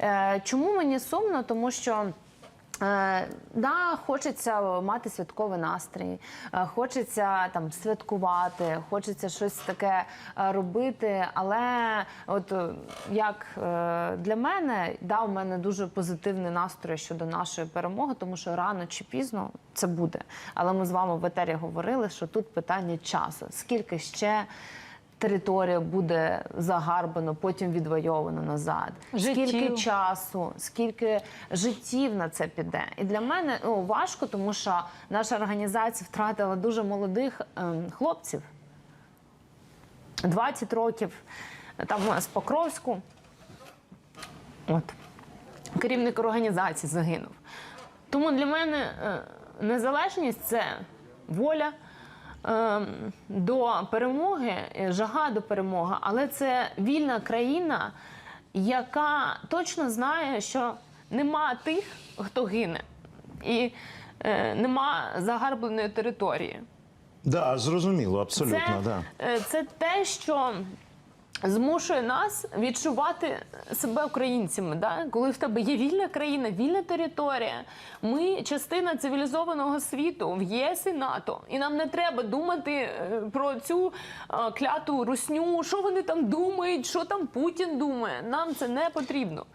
Е, Чому мені сумно? Тому що. Е, да, хочеться мати святковий настрій, е, хочеться там святкувати, хочеться щось таке робити. Але от як для мене, да, у мене дуже позитивний настрій щодо нашої перемоги, тому що рано чи пізно це буде. Але ми з вами в етері говорили, що тут питання часу. Скільки ще територія буде загарбано, потім відвойовано назад? Життів. Скільки часу, скільки життів на це піде. І для мене ну, важко, тому що наша організація втратила дуже молодих ем, хлопців. 20 років. Там у нас Покровську. От. Керівник організації загинув. Тому для мене е, незалежність це воля до перемоги, е, жага до перемоги, але це вільна країна, яка точно знає, що нема тих, хто гине, і е, нема загарбленої території. Да, зрозуміло, абсолютно. Це, Да. е, це те, що змушує нас відчувати себе українцями. Да? Коли в тебе є вільна країна, вільна територія, ми частина цивілізованого світу в ЄС і НАТО. І нам не треба думати е, про цю е, кляту русню, що вони там думають, що там Путін думає. Нам це не потрібно.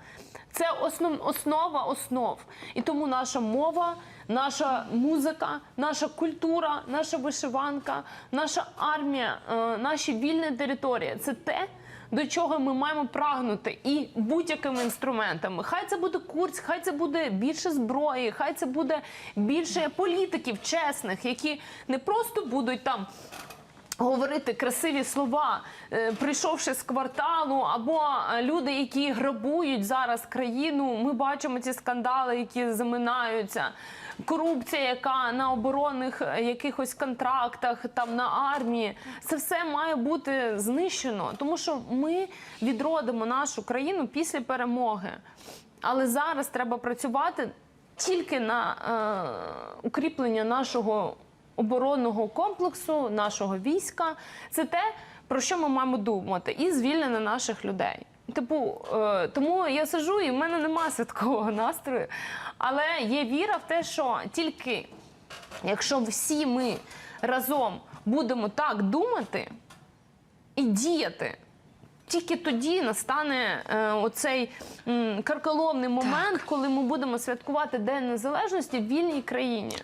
Це основ, основа основ. І тому наша мова, наша музика, наша культура, наша вишиванка, наша армія, е, наші вільні території це те, до чого ми маємо прагнути і будь-якими інструментами. Хай це буде курс, хай це буде більше зброї, хай це буде більше політиків чесних, які не просто будуть там говорити красиві слова, е, прийшовши з кварталу, або е, люди, які грабують зараз країну. Ми бачимо ці скандали, які заминаються. Корупція, яка на оборонних е, якихось контрактах, там на армії, це все має бути знищено, тому що ми відродимо нашу країну після перемоги. Але зараз треба працювати тільки на е, укріплення нашого оборонного комплексу, нашого війська. Це те, про що ми маємо думати, і звільнення наших людей. Типу, е, тому я сижу, і в мене немає святкового настрою. Але є віра в те, що тільки якщо всі ми разом будемо так думати і діяти. Тільки тоді настане е, оцей карколомний момент, коли ми будемо святкувати День Незалежності в вільній країні.